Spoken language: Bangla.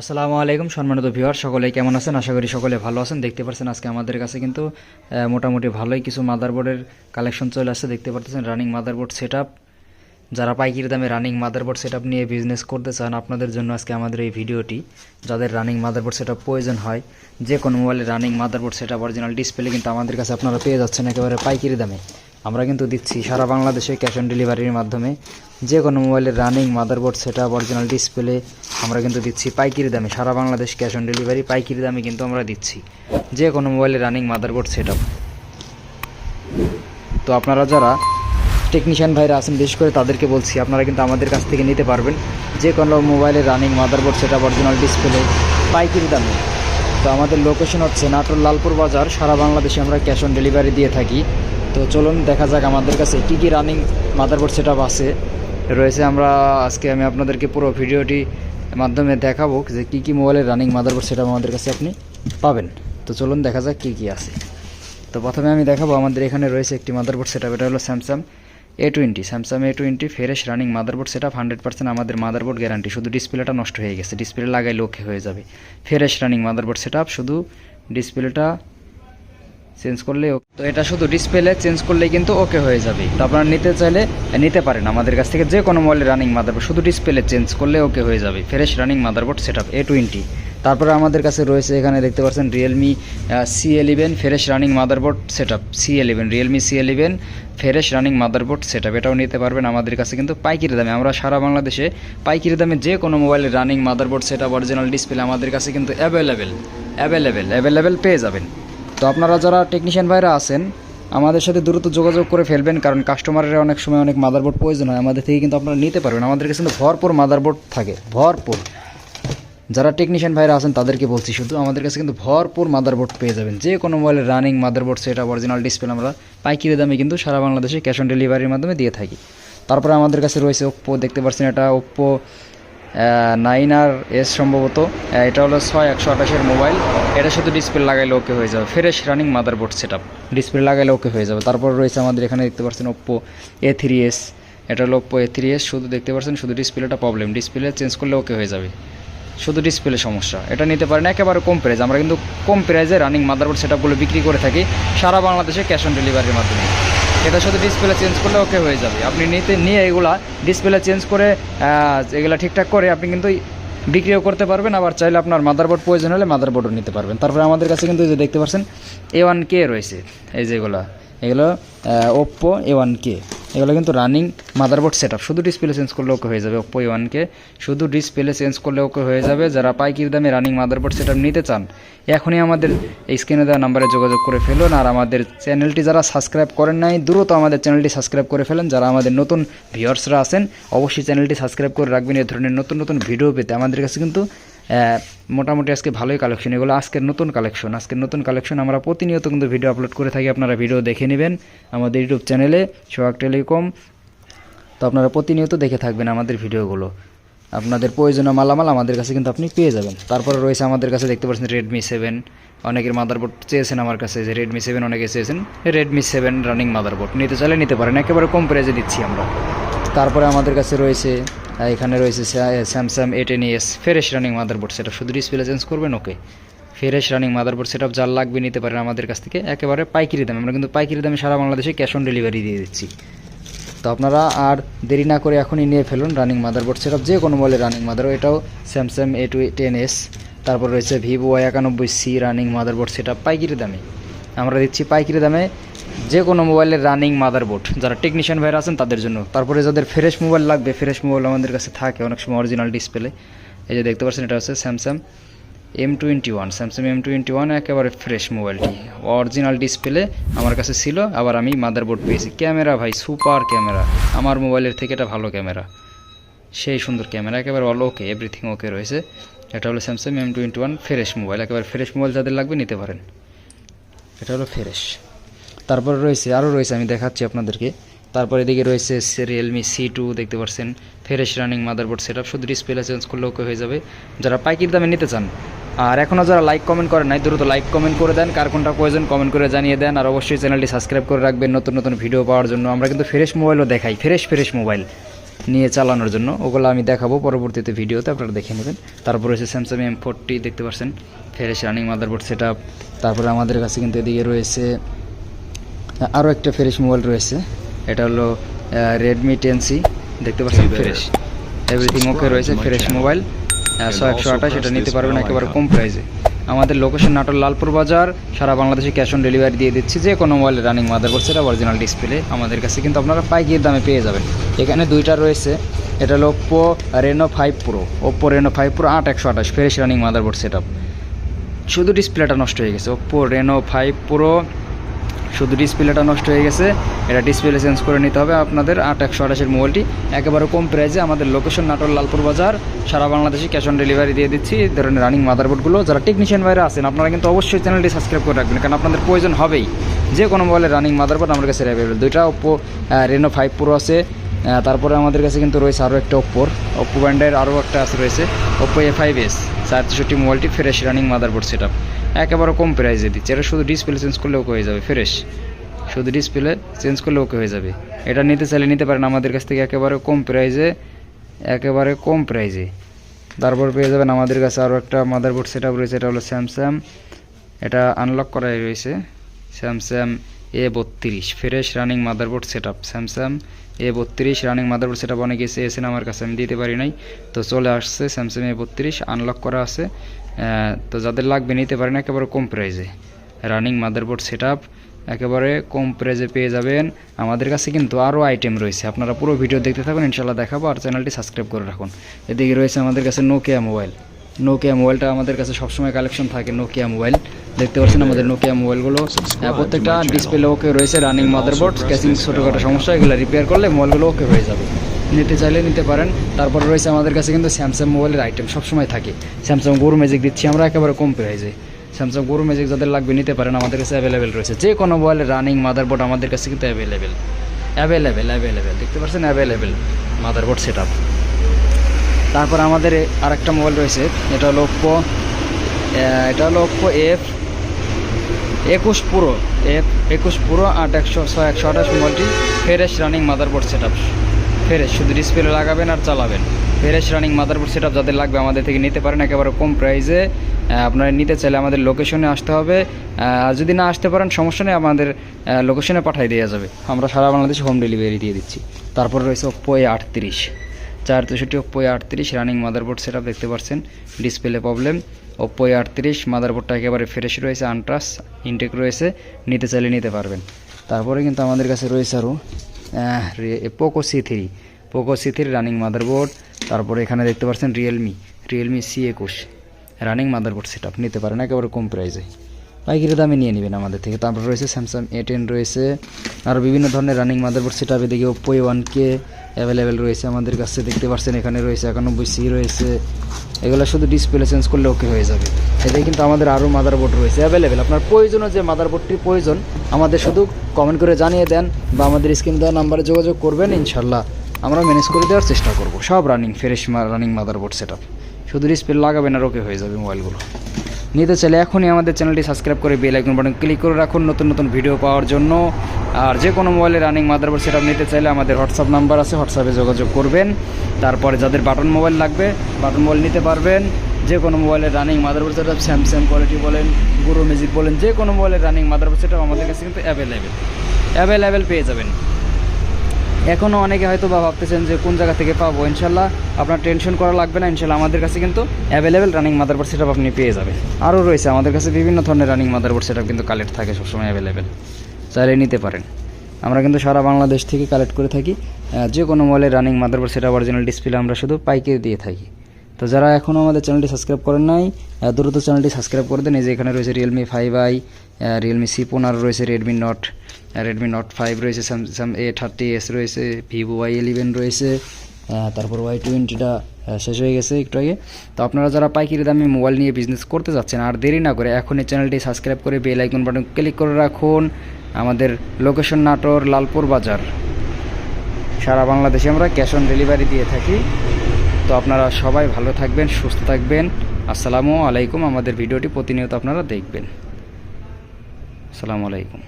আসসালামু আলাইকুম সম্মানিত ভিউয়ার সকলে কেমন আছেন? আশা করি সকলে ভালো আছেন। দেখতে পাচ্ছেন আজকে আমাদের কাছে কিন্তু মোটামুটি ভালোই কিছু মাদারবোর্ডের কালেকশন চলে আসছে। দেখতে পাচ্ছেন রানিং মাদারবোর্ড সেট যারা পাইকারি দামে রানিং মাদারবোর্ড সেট নিয়ে বিজনেস করতে চান, আপনাদের জন্য আজকে আমাদের এই ভিডিওটি। যাদের রানিং মাদারবোর্ড সেট প্রয়োজন হয়, যে কোনো মোবাইলে running motherboard set original display কিন্তু আমাদের কাছে আপনারা পেয়ে যাচ্ছেন একেবারে পাইকারি দামে। আমরা কিন্তু দিচ্ছি সারা বাংলাদেশে ক্যাশ অন ডেলিভারির মাধ্যমে। যে কোনো মোবাইলের running, motherboard set up original display আমরা কিন্তু দিচ্ছি পাইকারি দামে। সারা বাংলাদেশ ক্যাশ অন ডেলিভারি পাইকারি দামে কিন্তু আমরা দিচ্ছি। যে কোনো মোবাইলের রানিং, মাদারবোর্ড সেট তো আপনারা যারা টেকনিশিয়ান ভাইরা আছেন, বিশেষ করে তাদেরকে বলছি, আপনারা কিন্তু আমাদের কাছ থেকে নিতে পারবেন। যে কোনো মোবাইলের রানিং, মাদারবোর্ড সেটা অরিজিনাল ডিসপ্লে পাইকারি দামে। তো আমাদের লোকেশন হচ্ছে নাটোর লালপুর বাজার। সারা বাংলাদেশে আমরা ক্যাশ অন ডেলিভারি দিয়ে থাকি। তো চলুন দেখা যাক আমাদের কাছে কী কী রানিং মাদারবোর্ড সেট আছে। রয়েছে আমরা, আজকে আমি আপনাদেরকে পুরো ভিডিওটি মাধ্যমে দেখাবো যে কী কী মোবাইলের রানিং মাদারবোর্ড সেটা আমাদের কাছে আপনি পাবেন। তো চলুন দেখা যাক কী কী আছে। তো প্রথমে আমি দেখাবো, আমাদের এখানে রয়েছে একটি মাদারবোর্ড সেট এটা হলো Samsung A twenty Samsung A twenty fresh running motherboard set up hundred percent আমাদের মাদারবোর্ড গ্যারান্টি শুধু ডিসপ্লেটা নষ্ট হয়ে গেছে ডিসপ্লে লাগাই ওকে হয়ে যাবে। Fresh running motherboard set up শুধু ডিসপ্লেটা চেঞ্জ করলে তো এটা শুধু ডিসপ্লে চেঞ্জ করলেই কিন্তু ওকে হয়ে যাবে। তো আপনারা নিতে চাইলে নিতে পারেন। আমাদের কাছ থেকে যে কোনো মোবাইলের রানিং মাদারবোর্ড শুধু ডিসপ্লে চেঞ্জ করলে ওকে হয়ে যাবে। Fresh running motherboard set up A twenty তারপরে আমাদের কাছে রয়েছে এখানে দেখতে পাচ্ছেন Realme C eleven fresh running motherboard set up C eleven Realme C eleven fresh running motherboard set up এটাও নিতে পারবেন আমাদের কাছে কিন্তু পাইকারি দামে। আমরা সারা বাংলাদেশে পাইকারি দামে যে কোনো মোবাইলের running motherboard set up original display আমাদের কাছে কিন্তু অ্যাভেলেবেল অ্যাভেলেবেল অ্যাভেলেবেল পেয়ে যাবেন। তো আপনারা যারা টেকনিশিয়ান ভাইরা আছেন, আমাদের সাথে দ্রুত যোগাযোগ করে ফেলবেন, কারণ কাস্টমারের অনেক সময় অনেক মাদারবোর্ড প্রয়োজন হয়, আমাদের থেকে কিন্তু আপনারা নিতে পারবেন। আমাদের কাছে কিন্তু ভরপুর মাদারবোর্ড থাকে, ভরপুর। যারা টেকনিশিয়ান ভাইরা আছেন, তাদেরকে বলছি শুধু, আমাদের কাছে কিন্তু ভরপুর মাদারবোর্ড পেয়ে যাবেন। যে কোনো মোবাইলের রানিং মাদারবোর্ড সেটা অরিজিনাল ডিসপ্লে আমরা পাইকারি দামে কিন্তু সারা বাংলাদেশে ক্যাশ অন ডেলিভারির মাধ্যমে দিয়ে থাকি। তারপরে আমাদের কাছে রয়েছে ওপ্পো দেখতে পাচ্ছেন এটা ওপ্পো নাইন আর এস সম্ভবত। এটা হলো ছয় একশো আঠাশের মোবাইল এটা শুধু ডিসপ্লে লাগাইলে ওকে হয়ে যাবে। Fresh running motherboard set up display লাগাইলে ওকে হয়ে যাবে। তারপর রয়েছে আমাদের এখানে দেখতে পাচ্ছেন ওপ্পো এ থ্রি এস এটা হলো ওপ্পো এ থ্রি এস শুধু দেখতে পাচ্ছেন, শুধু ডিসপ্লেটা প্রবলেম ডিসপ্লে চেঞ্জ করলে ওকে হয়ে যাবে। শুধু ডিসপ্লে সমস্যা। এটা নিতে পারেন একেবারে কম প্রাইজ আমরা কিন্তু কম প্রাইজে রানিং মাদারবোর্ড সেটআপগুলো বিক্রি করে থাকি। সারা বাংলাদেশে ক্যাশ অন ডেলিভারির মাধ্যমে। এটা শুধু ডিসপ্লে চেঞ্জ করলে ওকে হয়ে যাবে। আপনি নিতে, নিয়ে এগুলা ডিসপ্লে চেঞ্জ করে এগুলো ঠিকঠাক করে আপনি কিন্তু বিক্রিও করতে পারবেন, আবার চাইলে আপনার মাদারবোর্ড প্রয়োজন হলে মাদারবোর্ডও নিতে পারবেন। তারপরে আমাদের কাছে কিন্তু দেখতে পাচ্ছেন এ ওয়ান কে রয়েছে। এই যেগুলো এগুলো ওপ্পো এ ওয়ান কে এগুলো কিন্তু রানিং মাদারবোর্ড সেট শুধু ডিসপ্লে চেঞ্জ করলে ওকে হয়ে যাবে ওপ্পো এ ওয়ানকে শুধু ডিসপ্লে চেঞ্জ করলে ওকে হয়ে যাবে। যারা পাইকির দামে রানিং মাদারবোর্ড সেট নিতে চান, এখনই আমাদের এই স্ক্রিনে দেওয়া নাম্বারে যোগাযোগ করে ফেলুন। আর আমাদের চ্যানেলটি যারা সাবস্ক্রাইব করেন নাই, দ্রুত আমাদের চ্যানেলটি সাবস্ক্রাইব করে ফেলেন। যারা আমাদের নতুন ভিউয়ার্সরা আছেন, অবশ্যই চ্যানেলটি সাবস্ক্রাইব করে রাখবেন। এই ধরনের নতুন নতুন ভিডিও পেতে। আমাদের কাছে কিন্তু মোটামুটি আজকে ভালোই কালেকশন এগুলো আজকের নতুন কালেকশন আজকের নতুন কালেকশন আমরা প্রতিনিয়ত কিন্তু ভিডিও আপলোড করে থাকি। আপনারা ভিডিও দেখে নেবেন আমাদের ইউটিউব চ্যানেলে সোহাগ টেলিকম। তো আপনারা প্রতিনিয়ত দেখে থাকবেন আমাদের ভিডিওগুলো আপনাদের প্রয়োজনীয় মালামাল আমাদের কাছে কিন্তু আপনি পেয়ে যাবেন। তারপরে রয়েছে আমাদের কাছে দেখতে পাচ্ছেন রেডমি সেভেন অনেকের মাদারবোর্ড চেয়েছেন আমার কাছে যে রেডমি সেভেন অনেকে চেয়েছেন রেডমি সেভেন রানিং মাদারবোর্ড নিতে চাইলে নিতে পারেন। একেবারে কম প্রাইজে দিচ্ছি আমরা। তারপরে আমাদের কাছে রয়েছে এখানে রয়েছে Samsung ten S fresh running motherboard সেটা শুধু ডিসপ্লে চেঞ্জ করবেন okay fresh running motherboard setup যার লাগবে নিতে পারেন আমাদের কাছ থেকে, একেবারে পাইকারি দামে। আমরা কিন্তু পাইকারি দামে সারা বাংলাদেশে ক্যাশ অন ডেলিভারি দিয়ে দিচ্ছি। তো আপনারা আর দেরি না করে এখনই নিয়ে ফেলুন রানিং মাদারবোর্ড সেটআপ যে কোনো বলে রানিং মাদার এটাও Samsung A two ten S তারপর রয়েছে ভিভো একানব্বই সি রানিং মাদারবোর্ড সেটআপ পাইকারি দামে। আমরা দিচ্ছি পাইকারি দামে যে কোনো মোবাইলের রানিং মাদারবোর্ড যারা টেকনিশিয়ান ভাইরা আছেন তাদের জন্য। তারপরে যাদের ফ্রেশ মোবাইল লাগবে ফ্রেশ মোবাইল আমাদের কাছে থাকে অনেক সময় অরিজিনাল ডিসপ্লে এই যে দেখতে পাচ্ছেন, এটা হচ্ছে Samsung M twenty one Samsung M twenty one একেবারে ফ্রেশ মোবাইলটি অরিজিনাল ডিসপ্লে আমার কাছে ছিল, আবার আমি মাদারবোর্ড পেয়েছি। ক্যামেরা ভাই সুপার ক্যামেরা। আমার মোবাইলের থেকে এটা ভালো ক্যামেরা। সেই সুন্দর ক্যামেরা, একেবারে অল ওকে এভরিথিং ওকে রয়েছে। এটা হলো Samsung M twenty one fresh mobile একেবারে ফ্রেশ মোবাইল যাদের লাগবে নিতে পারেন। এটা হলো ফ্রেশ তারপরে রয়েছে আরও রয়েছে, আমি দেখাচ্ছি আপনাদেরকে। তারপরে এদিকে রয়েছে রিয়েলমি সি টু দেখতে পাচ্ছেন fresh running motherboard set up শুধু ডিসপ্লে চেঞ্জ করলে ওকে হয়ে যাবে। যারা পাইকির দামে নিতে চান, আর এখনও যারা লাইক কমেন্ট করেন নাই, দ্রুত লাইক কমেন্ট করে দেন। কার কোনটা প্রয়োজন কমেন্ট করে জানিয়ে দেন। আর অবশ্যই চ্যানেলটি সাবস্ক্রাইব করে রাখবেন নতুন নতুন ভিডিও পাওয়ার জন্য। আমরা কিন্তু ফ্রেশ মোবাইলও দেখাই ফ্রেশ ফ্রেশ মোবাইল নিয়ে চালানোর জন্য। ওগুলো আমি দেখাবো পরবর্তীতে ভিডিওতে আপনারা দেখে নেবেন। তারপর রয়েছে স্যামসাং এম ফোরটি দেখতে পাচ্ছেন fresh running motherboard set up তারপরে আমাদের কাছে কিন্তু এদিকে রয়েছে আরও একটা ফ্রেশ মোবাইল রয়েছে। এটা হলো রেডমি টেন সি দেখতে পাচ্ছেন? ফ্রেশ এভরিথিং ওকে রয়েছে ফ্রেশ মোবাইল ছয় একশো আঠাশ এটা নিতে পারবেন একেবারে কম প্রাইসে আমাদের লোকেশন নাটোর লালপুর বাজার। সারা বাংলাদেশে ক্যাশ অন ডেলিভারি দিয়ে দিচ্ছি যে কোনো মোবাইল রানিং মাদার মাদারবোর্ড সেটা অরিজিনাল ডিসপ্লে আমাদের কাছে কিন্তু আপনারা পাইকির দামে পেয়ে যাবেন। এখানে দুইটা রয়েছে। এটা হলো Oppo Reno five pro Oppo Reno five pro আট একশো আঠাশ fresh running mother motherboard set শুধু ডিসপ্লেটা নষ্ট হয়ে গেছে। ওপ্পো রেনো ফাইভ প্রো শুধু ডিসপ্লেটা নষ্ট হয়ে গেছে, এটা ডিসপ্লে চেঞ্জ করে নিতে হবে আপনাদের আট একশো আঠাশের মোবাইলটি। একেবারে কম প্রাইজে আমাদের লোকেশন নাটোর লালপুর বাজার, সারা বাংলাদেশে ক্যাশ অন ডেলিভারি দিয়ে দিচ্ছি, এই ধরনের রানিং মাদারবোর্ডগুলো যারা টেকনিশিয়ান বাইরে আছেন, আপনারা কিন্তু অবশ্যই চ্যানেলটি সাবস্ক্রাইব করে রাখবেন, কারণ আপনাদের প্রয়োজন হবেই। যে কোনো মোবাইলের রানিং মাদারবোর্ড আমার কাছে অ্যাভেলেবেল দুইটা ওপ্পো রেনো ফাইভ প্রো আছে তারপরে আমাদের কাছে কিন্তু রয়েছে আরও একটা ওপ্পোর ওপ্পো ব্র্যান্ডের আরও একটা আছে রয়েছে ওপ্পো এ ফাইভ এস চার চৌষট্টি মোবাইলটি ফ্রেশ রানিং মাদারবোর্ড সেট একেবারে কম প্রাইসে দিচ্ছে। এটা শুধু ডিসপ্লে চেঞ্জ করলে ওকে হয়ে যাবে ফ্রেশ শুধু ডিসপ্লে চেঞ্জ করলে ওকে হয়ে যাবে। এটা নিতে চাইলে নিতে পারেন, আমাদের কাছ থেকে একেবারে কম প্রাইসে একেবারে কম প্রাইসে তারপর পেয়ে যাবেন আমাদের কাছে আরও একটা মাদারবোর্ড সেট রয়েছে, এটা হলো স্যামসাং এটা আনলক করাই রয়েছে স্যামসাং এ বত্রিশ। Fresh running motherboard set up Samsung A বত্রিশ। রানিং মাদারবোর্ড সেট আপ অনেকে এসেন আমার কাছে আমি দিতে পারি নাই। তো চলে আসছে স্যামসাং এ বত্রিশ আনলক করা আছে। তো যাদের লাগবে নিতে পারেন একেবারে কম প্রাইসে রানিং মাদারবোর্ড সেট আপ একেবারে কম প্রাইসে পেয়ে যাবেন। আমাদের কাছে কিন্তু আরও আইটেম রয়েছে। আপনারা পুরো ভিডিও দেখতে থাকুন ইনশাল্লাহ দেখাবো আর চ্যানেলটি সাবস্ক্রাইব করে রাখুন। এদিকে রয়েছে আমাদের কাছে নোকিয়া মোবাইল নোকিয়া মোবাইলটা আমাদের কাছে সবসময় কালেকশন থাকে নোকিয়া মোবাইল দেখতে পাচ্ছেন আমাদের নোকিয়া মোবাইলগুলো। প্রত্যেকটা ডিসপ্লে ওকে রয়েছে রানিং মাদারবোর্ড ক্যাচিং ছোটোখাটো সমস্যা এগুলো রিপেয়ার করলে মোবাইলগুলো ওকে হয়ে যাবে। নিতে চাইলে নিতে পারেন। তারপর রয়েছে আমাদের কাছে কিন্তু স্যামসাং মোবাইলের আইটেম সবসময় থাকে। স্যামসাং গরু ম্যাজিক দিচ্ছি আমরা একেবারে কম প্রাইসে স্যামসাং গরু ম্যাজিক যাদের লাগবে নিতে পারেন আমাদের কাছে অ্যাভেলেবেল রয়েছে। যে কোনো মোবাইলের রানিং মাদারবোর্ড আমাদের কাছে কিন্তু অ্যাভেলেবেল অ্যাভেলেবেল অ্যাভেলেবেল দেখতে পাচ্ছেন অ্যাভেলেবেল মাদারবোর্ড সেট আপ তারপর আমাদের আরেকটা মোবাইল রয়েছে এটা হলো ওপ্পো এটা হলো ওপ্পো এফ একুশ পুরো একুশ পুরো, আট একশো, ছয় একশো আঠাশ মোবাইলটি fresh running motherboard set up fresh শুধু ডিসপ্লে লাগাবেন আর চালাবেন। Fresh running motherboard set up যাদের লাগবে আমাদের থেকে নিতে পারেন, একেবারে কম প্রাইসে আপনারা নিতে চাইলে আমাদের লোকেশনে আসতে হবে। আর যদি না আসতে পারেন, সমস্যা নেই, আমাদের লোকেশনে পাঠিয়ে দেওয়া যাবে। আমরা সারা বাংলাদেশে হোম ডেলিভারি দিয়ে দিচ্ছি। তারপর রয়েছে ওপ্পো এ আটত্রিশ। চার তেষট্টি ওপ্পো এ আটত্রিশ রানিং মাদারবোর্ড সেট আপ দেখতে পাচ্ছেন। ডিসপ্লে প্রবলেম ওপ্পো এ আটত্রিশ মাদারবোর্ডটা একেবারে ফ্রেশ রয়েছে আনট্রাস ইনটেক রয়েছে, নিতে চাইলে নিতে পারবেন। তারপরে কিন্তু আমাদের কাছে রয়েছে আরও Poco C three Poco C three running motherboard তারপরে এখানে দেখতে পাচ্ছেন রিয়েলমি রিয়েলমি সি একুশ রানিং মাদারবোর্ড সেট আপ নিতে পারেন, একেবারে কম প্রাইসে পাইকারি দামে নিয়ে নেবেন আমাদের থেকে। তারপর রয়েছে স্যামসাং এ টেন রয়েছে আর বিভিন্ন ধরনের রানিং মাদারবোর্ড সেট আপে দেখি Oppo A one K available রয়েছে আমাদের কাছে, দেখতে পাচ্ছেন এখানে রয়েছে একানব্বই সি রয়েছে। এগুলো শুধু ডিসপ্লে চেঞ্জ করলে ওকে হয়ে যাবে। এতে কিন্তু আমাদের আরও মাদারবোর্ড রয়েছে অ্যাভেলেবেল আপনার প্রয়োজনীয় যে মাদারবোর্ডটির প্রয়োজন, আমাদের শুধু কমেন্ট করে জানিয়ে দেন বা আমাদের স্ক্রিন দেওয়া নাম্বারে যোগাযোগ করবেন ইনশাল্লাহ আমরা ম্যানেজ করে দেওয়ার চেষ্টা করব। সব running fresh running motherboard set শুধু ডিসপ্লে লাগাবেন আর ওকে হয়ে যাবে মোবাইলগুলো নিতে চাইলে এখনই আমাদের চ্যানেলটি সাবস্ক্রাইব করে বেল আইকন বাটন ক্লিক করে রাখুন নতুন নতুন ভিডিও পাওয়ার জন্য। আর যে কোনো মোবাইলে রানিং মাদারবোর্ড সেটা নিতে চাইলে আমাদের হোয়াটসঅ্যাপ নাম্বার আছে, হোয়াটসঅ্যাপে যোগাযোগ করবেন। তারপরে যাদের বাটন মোবাইল লাগবে, বাটন মোবাইল নিতে পারবেন। যে কোনো মোবাইলের রানিং মাদারবোর্ড সেটা স্যামসাং কোয়ালিটি বলেন, গুরু মিউজিক বলেন, যে কোনো মোবাইলের রানিং মাদারবোর্ড সেটা আমাদের কাছে কিন্তু অ্যাভেলেবেল অ্যাভেলেবেল পেয়ে যাবেন। এখনও অনেকে হয়তো বা ভাবতেছেন যে কোন জায়গা থেকে পাবো, ইনশাল্লাহ আপনার টেনশন করা লাগবে না, ইনশাল্লাহ আমাদের কাছে কিন্তু অ্যাভেলেবেল রানিং মাদারবোর্ড সেটআপ আপনি পেয়ে যাবেন। আরও রয়েছে, আমাদের কাছে বিভিন্ন ধরনের রানিং মাদারবোর্ড সেটআপ কিন্তু কালেক্ট থাকে, সবসময় অ্যাভেলেবেল চাইলে নিতে পারেন। আমরা কিন্তু সারা বাংলাদেশ থেকে কালেক্ট করে থাকি। যে কোনো মলে running motherboard setup original display আমরা শুধু পাইকে দিয়ে থাকি। তো যারা এখনও আমাদের চ্যানেলটি সাবস্ক্রাইব করেন নাই দ্রুত চ্যানেলটি সাবস্ক্রাইব করে দেন। এই যে এখানে রয়েছে Realme five i Realme C পনেরো রয়েছে Redmi Note Redmi Note five রয়েছে স্যামসাং এ থার্টি এস রয়েছে ভিভো ওয়াই ইলেভেন রয়েছে তারপর ওয়াই টোয়েন্টিটা শেষ হয়ে গেছে একটু আগে। তো আপনারা যারা পাইকারি দামে মোবাইল নিয়ে বিজনেস করতে যাচ্ছেন, আর দেরি না করে এখন এই চ্যানেলটি সাবস্ক্রাইব করে বেল আইকন বাটন ক্লিক করে রাখুন। আমাদের লোকেশন নাটোর লালপুর বাজার। সারা বাংলাদেশে আমরা ক্যাশ অন ডেলিভারি দিয়ে থাকি। তো আপনারা সবাই ভালো থাকবেন, সুস্থ থাকবেন। আসসালামু আলাইকুম। আমাদের ভিডিওটি প্রতিনিয়ত আপনারা দেখবেন। আসসালামু আলাইকুম।